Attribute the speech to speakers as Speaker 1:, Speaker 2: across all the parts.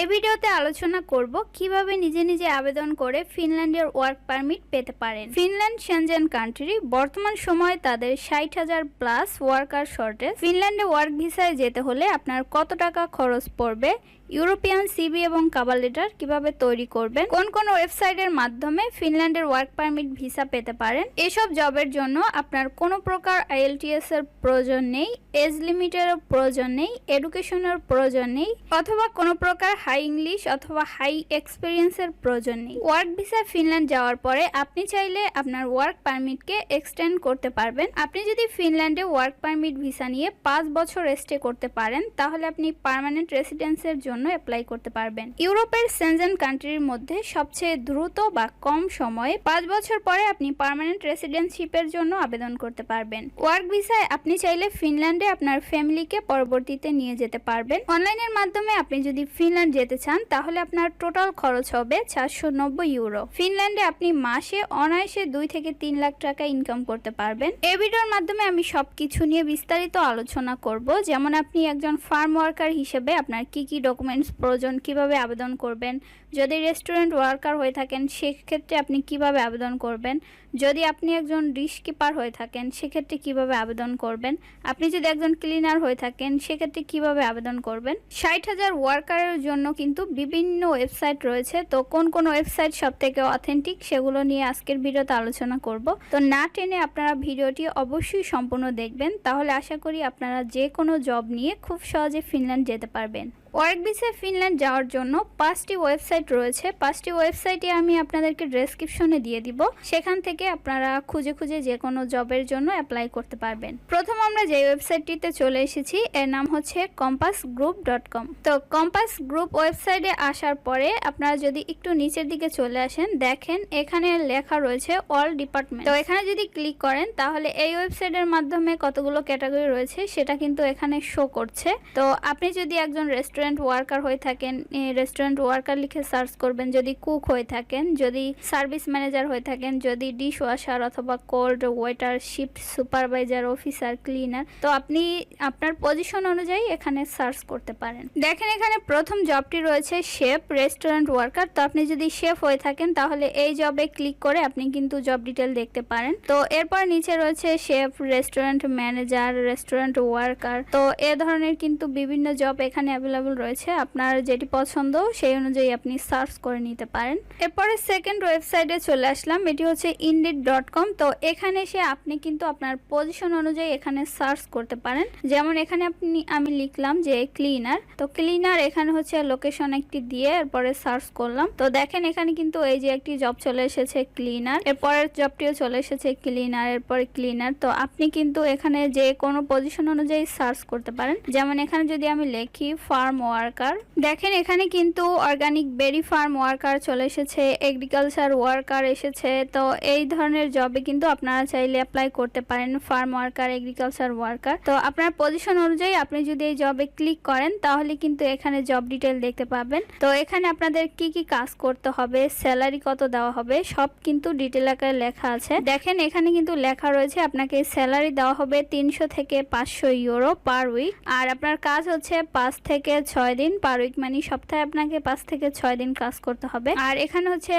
Speaker 1: এ ভিডিওতে আলোচনা করব কীভাবে নিজে নিজে আবেদন করে ফিনল্যান্ডের ওয়ার্ক পারমিট পেতে পারেন। ফিনল্যান্ড সেনজেন কান্ট্রি বর্তমান সময়ে তাদের ষাট হাজার প্লাস ওয়ার্কার শর্টেজ ফিনল্যান্ডে ওয়ার্ক ভিসায় যেতে হলে আপনার কত টাকা খরচ পড়বে ইউরোপিয়ান সিবি এবং কাবার লেটার কীভাবে তৈরি করবেন? কোন কোন ওয়েবসাইটের মাধ্যমে ফিনল্যান্ডের ওয়ার্ক পারমিট ভিসা পেতে পারেন? এসব জবের জন্য আপনার কোনো প্রকার আইএলটিএস এর প্রয়োজন নেই, এজ লিমিটেরও প্রয়োজন নেই, এডুকেশনের প্রয়োজন নেই, অথবা কোনো প্রকার হাই ইংলিশ অথবা হাই এক্সপিরিয়েন্সের প্রয়োজন নেই। ওয়ার্ক ভিসা ফিনল্যান্ড যাওয়ার পরে আপনি চাইলে আপনার ওয়ার্ক পারমিটকে এক্সটেন্ড করতে পারবেন। আপনি যদি ফিনল্যান্ডে ওয়ার্ক পারমিট ভিসা নিয়ে পাঁচ বছর স্টে করতে পারেন, তাহলে আপনি পার্মানেন্ট রেসিডেন্সের জন্য অ্যাপ্লাই করতে পারবেন। ইউরোপের সেনজেন কান্ট্রির মধ্যে সবচেয়ে দ্রুত বা কম সময়ে পাঁচ বছর পরে আপনি পার্মানেন্ট রেসিডেন্সিপের জন্য আবেদন করতে পারবেন। ওয়ার্ক ভিসায় আপনি চাইলে ফিনল্যান্ডে আপনার ফ্যামিলিকে পরবর্তীতে নিয়ে যেতে পারবেন। অনলাইনের মাধ্যমে আপনি যদি ফিনল্যান্ড যেতে চান, তাহলে আপনার টোটাল খরচ হবে চারশো নব্বই ইউরো ফিনল্যান্ডে আপনি মাসে অনায়াসে দুই থেকে তিন লাখ টাকা ইনকাম করতে পারবেন। এই ভিডিওর মাধ্যমে আমি সবকিছু নিয়ে বিস্তারিত আলোচনা করব, যেমন আপনি একজন ফার্ম ওয়ার্কার হিসেবে আপনার কি কি ডকুমেন্টস প্রয়োজন, কীভাবে আবেদন করবেন? যদি রেস্টুরেন্ট ওয়ার্কার হয়ে থাকেন, সেক্ষেত্রে আপনি কীভাবে আবেদন করবেন? যদি আপনি একজন ডিশ কিপার হয়ে থাকেন, সেক্ষেত্রে কীভাবে আবেদন করবেন? আপনি যদি একজন ক্লিনার হয়ে থাকেন, সেক্ষেত্রে কীভাবে আবেদন করবেন? ষাট হাজার ওয়ার্কারের জন্য কিন্তু বিভিন্ন ওয়েবসাইট রয়েছে। তো কোন কোন ওয়েবসাইট সব থেকে অথেন্টিক সেগুলো নিয়ে আজকের ভিডিওতে আলোচনা করব। তো না টেনে আপনারা ভিডিওটি অবশ্যই সম্পূর্ণ দেখবেন। তাহলে আশা করি আপনারা যে কোনো জব নিয়ে খুব সহজে ফিনল্যান্ড যেতে পারবেন। ওয়ার্ক ভিসা ফিনল্যান্ড যাওয়ার জন্য। পাঁচটি ওয়েবসাইট রয়েছে। পাঁচটি ওয়েবসাইটে আমি আপনাদেরকে ডেসক্রিপশনে দিয়ে দিব। সেখান থেকে আপনারা খুঁজে খুঁজে যে কোনো জবের জন্য অ্যাপ্লাই করতে পারবেন। প্রথম আমরা যে ওয়েবসাইটটিতে চলে এসেছি, এর নাম হচ্ছে কম্পাস গ্রুপ ডট কম তো কম্পাস গ্রুপ ওয়েবসাইটে আসার পরে আপনারা যদি একটু নিচের দিকে চলে আসেন, দেখেন এখানে লেখা রয়েছে অল ডিপার্টমেন্ট। তো এখানে যদি ক্লিক করেন, তাহলে এই ওয়েবসাইটের মাধ্যমে কতগুলো ক্যাটাগরি রয়েছে, সেটা কিন্তু এখানে শো করছে। তো আপনি যদি একজন রেস্টুরেন্ট ওয়ার্কার হয়ে থাকেন রেস্টুরেন্ট ওয়ার্কার লিখে সার্চ করবেন, যদি কুক হয়ে থাকেন, যদি সার্ভিস ম্যানেজার হয়ে থাকেন, যদি ডিশ ওয়াশার অথবা cold waiter shift supervisor officer cleaner তো আপনি আপনার পজিশন অনুযায়ী এখানে সার্চ করতে পারেন। দেখেন এখানে প্রথম জবটি রয়েছে শেফ রেস্টুরেন্ট ওয়ার্কার তো আপনি যদি শেফ হয়ে থাকেন, তাহলে এই জবে ক্লিক করে আপনি কিন্তু জব ডিটেল দেখতে পারেন। তো এরপর নিচে রয়েছে chef restaurant manager restaurant worker তো এ ধরনের কিন্তু বিভিন্ন জব এখানে অ্যাভেলেবল রয়েছে, আপনার যেটি পছন্দ সেই অনুযায়ী আপনি সার্চ করে নিতে পারেন। এরপরে সেকেন্ড ওয়েবসাইটে চলে আসলাম, এটি হচ্ছে ইন্ডিড ডট কম তো এখানে এসে আপনি কিন্তু আপনার পজিশন অনুযায়ী এখানে সার্চ করতে পারেন। যেমন এখানে আপনি, আমি লিখলাম যে ক্লিনার তো ক্লিনার এখানে হচ্ছে লোকেশন একটি দিয়ে এরপরে সার্চ করলাম। তো দেখেন এখানে কিন্তু এই যে একটি জব চলে এসেছে ক্লিনার এরপরের জবটিও চলে এসেছে ক্লিনার এরপরে ক্লিনার তো আপনি কিন্তু এখানে যে কোনো পজিশন অনুযায়ী সার্চ করতে পারেন। যেমন এখানে যদি আমি লিখি ফার্ম ওয়ার্কার দেখেন, এখানে কিন্তু অর্গানিক বেরি ফার্ম ওয়ার্কার চলে এসেছে এগ্রিকালচার ওয়ার্কার এসেছে। তো এই ধরনের জবে কিন্তু আপনারা চাইলে অ্যাপ্লাই করতে পারেন ফার্ম ওয়ার্কার এগ্রিকালচার ওয়ার্কার তো আপনার পজিশন অনুযায়ী আপনি যদি এই জবে ক্লিক করেন, তাহলে কিন্তু এখানে জব ডিটেল দেখতে পাবেন। তো এখানে আপনাদের কি কি কাজ করতে হবে স্যালারি কত দেওয়া হবে, সব কিন্তু ডিটেল আকারে লেখা আছে। দেখেন, এখানে কিন্তু লেখা রয়েছে, আপনাকে স্যালারি দেওয়া হবে তিনশো থেকে পাঁচশো ইউরো পার উইক আর আপনার কাজ হচ্ছে পাঁচ থেকে ছয় দিন, পার উইক মানে সপ্তাহে আপনাকে পাঁচ থেকে ছয় দিন কাজ করতে হবে। আর এখানে হচ্ছে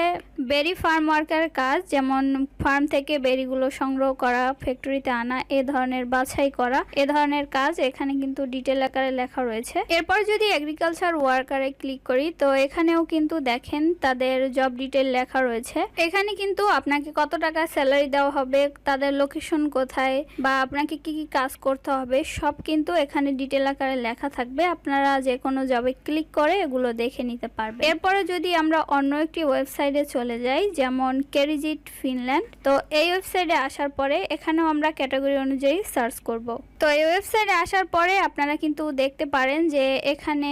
Speaker 1: বেরি ফার্ম ওয়ার্কার কাজ, যেমন ফার্ম থেকে বেরিগুলো সংগ্রহ করা, ফ্যাক্টরিতে আনা, এ ধরনের বাছাই করা, এ ধরনের কাজ এখানে কিন্তু ডিটেল আকারে লেখা রয়েছে। এরপর যদি এগ্রিকালচার ওয়ার্কারে ক্লিক করি, তো এখানেও কিন্তু দেখেন তাদের জব ডিটেল লেখা রয়েছে। এখানে কিন্তু আপনাকে কত টাকা স্যালারি দেওয়া হবে, তাদের লোকেশন কোথায়, বা আপনাকে কি কি কাজ করতে হবে, সব কিন্তু এখানে ডিটেল আকারে লেখা থাকবে। আপনারা যে কোনো জবে ক্লিক করে, এগুলো দেখে নিতে পারবে এরপরে যদি আমরা অন্য একটি ওয়েবসাইটে চলে যাই, যেমন ক্যারিজিট ফিনল্যান্ড তো এই ওয়েবসাইটে আসার পরে এখানেও আমরা ক্যাটাগরি অনুযায়ী সার্চ করব। তো এই ওয়েবসাইটে আসার পরে আপনারা কিন্তু দেখতে পারেন যে এখানে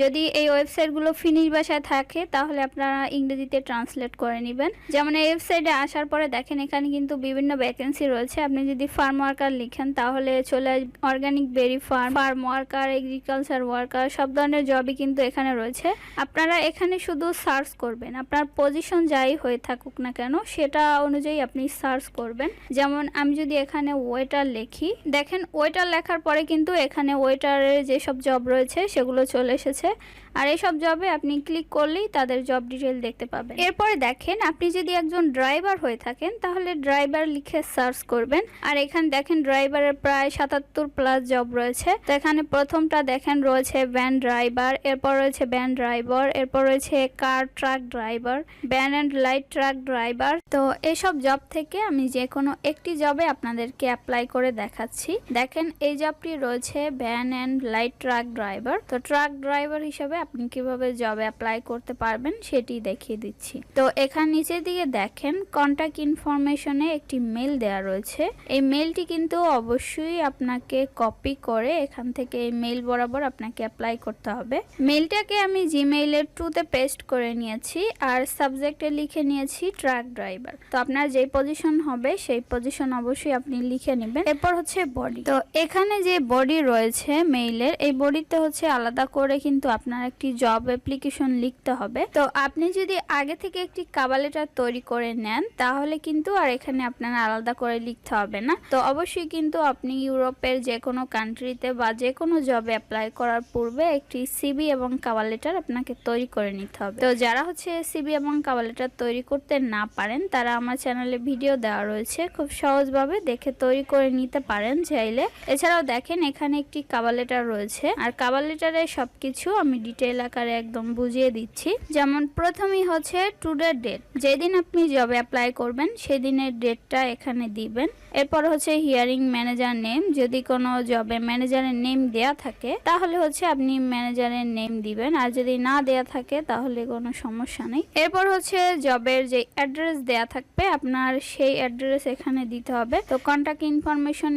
Speaker 1: যদি এই ওয়েবসাইটগুলো ফিনিশ ভাষায় থাকে, তাহলে আপনারা ইংরেজিতে ট্রান্সলেট করে নেবেন। যেমন এই ওয়েবসাইটে আসার পরে দেখেন, এখানে কিন্তু বিভিন্ন ভ্যাকেন্সি রয়েছে। আপনি যদি ফার্ম ওয়ার্কার লিখেন, তাহলে চলে organic berry farm farm worker agriculture worker সব ধরনের জবই কিন্তু এখানে রয়েছে। আপনারা এখানে শুধু সার্চ করবেন। আপনার পজিশন যাই হয়ে থাকুক না কেন, সেটা অনুযায়ী আপনি সার্চ করবেন। যেমন আমি যদি এখানে ওয়েটার লিখি, দেখেন ওয়েটার লেখার পরে কিন্তু এখানে ওয়েটারের যেসব জব রয়েছে, সেগুলো চলে এসেছে। আর এসব জবে আপনি ক্লিক করলেই তাদের জব ডিটেল দেখতে পাবেন। এরপরে দেখেন, আপনি যদি একজন ড্রাইভার হয়ে থাকেন, তাহলে ড্রাইভার লিখে সার্চ করবেন। আর এখানে দেখেন ড্রাইভারের প্রায় সাতাত্তর প্লাস জব রয়েছে। তো এখানে প্রথমটা দেখেন, রয়েছে ভ্যান ড্রাইভার এরপর রয়েছে ভ্যান ড্রাইভার এরপর রয়েছে car truck driver van and light truck driver তো এসব জব থেকে আমি যে কোনো একটি জবে আপনাদেরকে অ্যাপ্লাই করে দেখাচ্ছি। দেখেন, এই জবটি রয়েছে van and light truck driver তো ট্রাক ড্রাইভার হিসেবে আপনি কীভাবে জবে অ্যাপ্লাই করতে পারবেন সেটি দেখিয়ে দিচ্ছি। তো এখান নিচের দিকে দেখেন কন্ট্যাক্ট ইনফরমেশনে একটি মেল দেওয়া রয়েছে। এই মেলটি কিন্তু অবশ্যই আপনাকে কপি করে এখান থেকে এই মেল বরাবর আপনাকে অ্যাপ্লাই করতে হবে। মেলটাকে আমি জিমেইলের ট্রুতে পেস্ট করে নিয়েছি আর সাবজেক্টে লিখে নিয়েছি ট্রাক ড্রাইভার তো আপনার যেই পজিশন হবে সেই পজিশন অবশ্যই আপনি লিখে নেবেন। এরপর হচ্ছে বডি তো এখানে যে বডি রয়েছে মেইলের এই বডিতে হচ্ছে আলাদা করে কিন্তু আপনার একটি জব অ্যাপ্লিকেশন লিখতে হবে। তো আপনি যদি আগে থেকে একটি কাবালেটার তৈরি করে নেন, তাহলে কিন্তু আর এখানে আপনার আলাদা করে লিখতে হবে না। তো অবশ্যই কিন্তু আপনি ইউরোপের যে কোনো কান্ট্রিতে বা যে কোনো জবে অ্যাপ্লাই করার পূর্বে একটি সিবি এবং কাভার লেটার আপনাকে তৈরি করে নিতে হবে। তো যারা হচ্ছে সিবি এবং কাভার লেটার তৈরি করতে না পারেন, তারা আমার চ্যানেলে ভিডিও দেওয়া রয়েছে। খুব সহজভাবে দেখে তৈরি করে নিতে পারেন চাইলে। এছাড়াও দেখেন এখানে একটি কাভার লেটার রয়েছে। আর কাভার লেটারে সবকিছু আমি ডিটেল আকারে একদম বুঝিয়ে দিচ্ছি। যেমন প্রথমেই হচ্ছে টুডের ডেট যেদিন আপনি জবে অ্যাপ্লাই করবেন, সেদিনের ডেটটা এখানে দিবেন। এরপর হচ্ছে হিয়ারিং ম্যানেজার নেম যদি কোনো জবে ম্যানেজারের নেম দেয়া থাকে, তাহলে হচ্ছে আপনি ম্যানেজারের নেম দিবেন। আর যদি না দেয়া থাকে, তাহলে কোনো সমস্যা নেই। এরপর হচ্ছে জবের যে অ্যাড্রেস দেয়া থাকবে, আপনার সেই অ্যাড্রেস এখানে দিতে হবে। তো কন্ট্যাক্ট ইনফরমেশন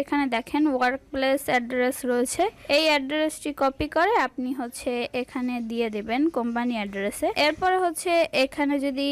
Speaker 1: এখানে দেখেন ওয়ার্ক প্লেস অ্যাড্রেস রয়েছে। এই অ্যাড্রেসটি কপি করে আপনি হচ্ছে এখানে দিয়ে দেবেন কোম্পানি অ্যাড্রেসে। এরপর হচ্ছে এখানে যদি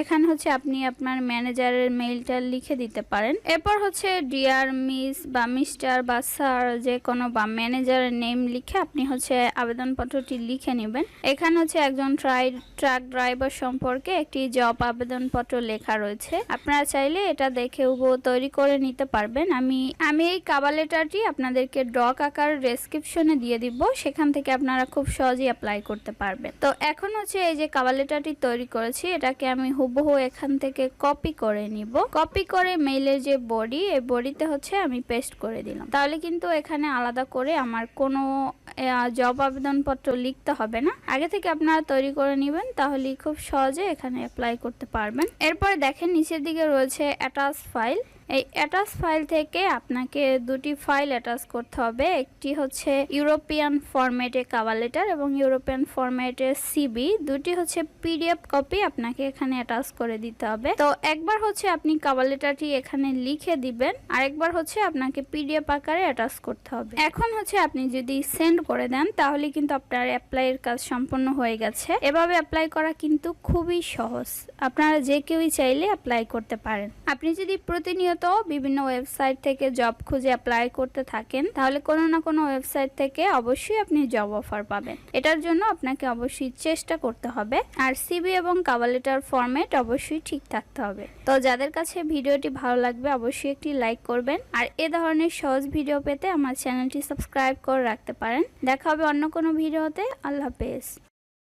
Speaker 1: এখানে হচ্ছে আপনি আপনার ম্যানেজারের মেইলটা লিখে দিতে পারেন। এরপর হচ্ছে ডিয়ার মিস বা মিস্টার বা স্যার যে কোনো বা ম্যানেজারের নেম লিখে আপনি হচ্ছে আবেদনপত্রটি লিখে নেবেন। এখানে হচ্ছে একজন ট্রাই, ট্রাক ড্রাইভার সম্পর্কে একটি জব আবেদনপত্র লেখা রয়েছে। আপনারা চাইলে এটা দেখে উবো তৈরি করে নিতে পারবেন। আমি আমি এই কাবা লেটারটি আপনাদেরকে ডক আকার ডেসক্রিপশনে দিয়ে দিব। সেখান থেকে আপনারা খুব সহজেই অ্যাপ্লাই করতে পারবেন। তো এখন হচ্ছে এই যে কাবা লেটারটি তৈরি করেছি, এটাকে আমি হুবহু এখান থেকে কপি করে নিব। কপি করে মেইলের যে বডি এই বডিতে হচ্ছে আমি পেস্ট করে দিলাম। তাহলে কিন্তু এখানে আলাদা করে আমার কোনো জব আবেদনপত্র লিখতে হবে না। আগে থেকে আপনারা তৈরি করে নেবেন তাহলে খুব সহজে এখানে অ্যাপ্লাই করতে পারবেন। এরপরে দেখেন নিচের দিকে রয়েছে অ্যাটাচ ফাইল এই অ্যাটাচ ফাইল থেকে আপনাকে দুটি ফাইল অ্যাটাচ করতে হবে। একটি হচ্ছে ইউরোপিয়ান ফরম্যাটে কাভার লেটার এবং ইউরোপিয়ান ফরম্যাটে সিবি। দুটি হচ্ছে পিডিএফ কপি আপনাকে এখানে অ্যাটাচ করে দিতে হবে। তো একবার হচ্ছে আপনি কাভার লেটারটি এখানে লিখে দিবেন, আরেকবার হচ্ছে আপনাকে পিডিএফ আকারে অ্যাটাচ করতে হবে। এখন হচ্ছে আপনি যদি সেন্ড করে দেন, তাহলে কিন্তু আপনার অ্যাপ্লাইয়ের কাজ সম্পন্ন হয়ে গেছে। এভাবে অ্যাপ্লাই করা কিন্তু খুবই সহজ। আপনারা যে কেউই চাইলে অ্যাপ্লাই করতে পারেন। আপনি যদি প্রতিনিয়ত প্রতিনিয়ত বিভিন্ন ওয়েবসাইট থেকে জব খুঁজে অ্যাপ্লাই করতে থাকেন, তাহলে কোনো না কোনো ওয়েবসাইট থেকে অবশ্যই আপনি জব অফার পাবেন। এটার জন্য আপনাকে অবশ্যই চেষ্টা করতে হবে, আর সিবি এবং কাভার লেটার ফরম্যাট অবশ্যই ঠিক থাকতে হবে। তো যাদের কাছে ভিডিওটি ভালো লাগবে, অবশ্যই একটি লাইক করবেন, আর এ ধরনের সহজ ভিডিও পেতে আমার চ্যানেলটি সাবস্ক্রাইব করে রাখতে পারেন। দেখা হবে অন্য কোনো ভিডিওতে, আল্লাহ হাফেজ।